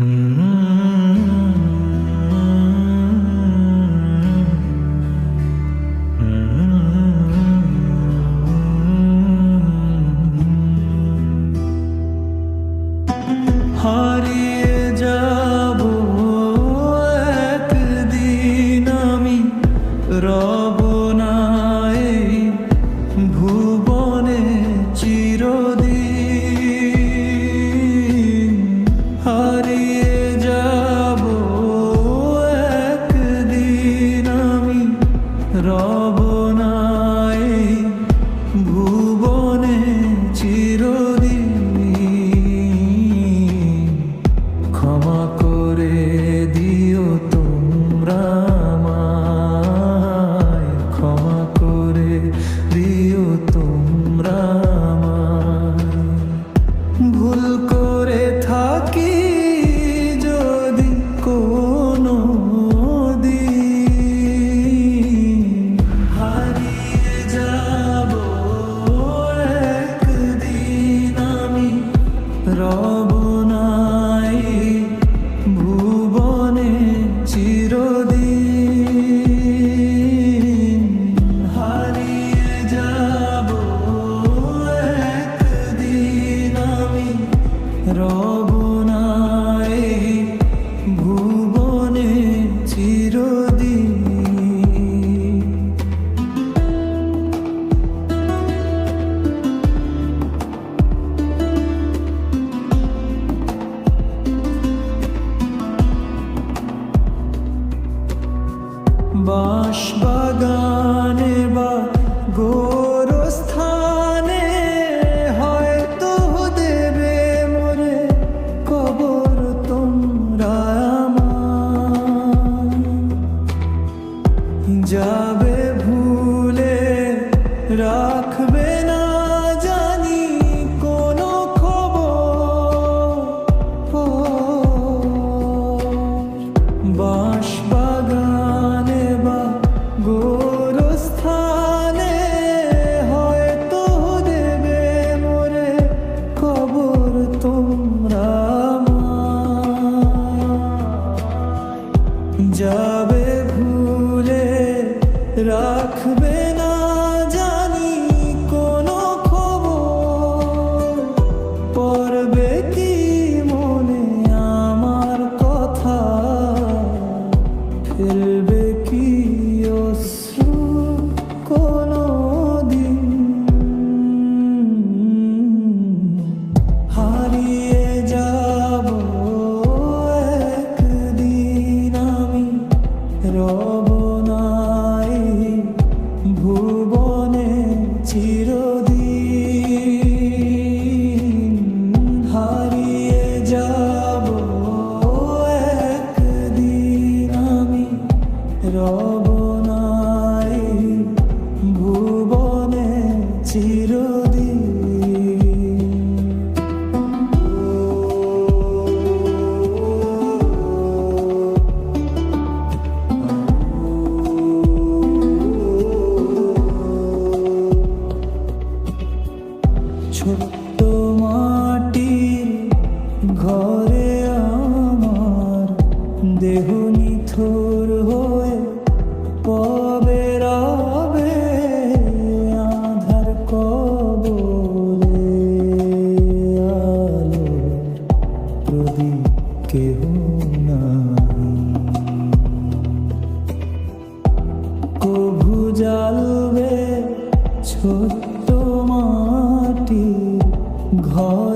Mm-hmm. cool. রঘুনারে ভুবনে চিরদিন। বাসবা যাবে ভুলে রা রব ভয়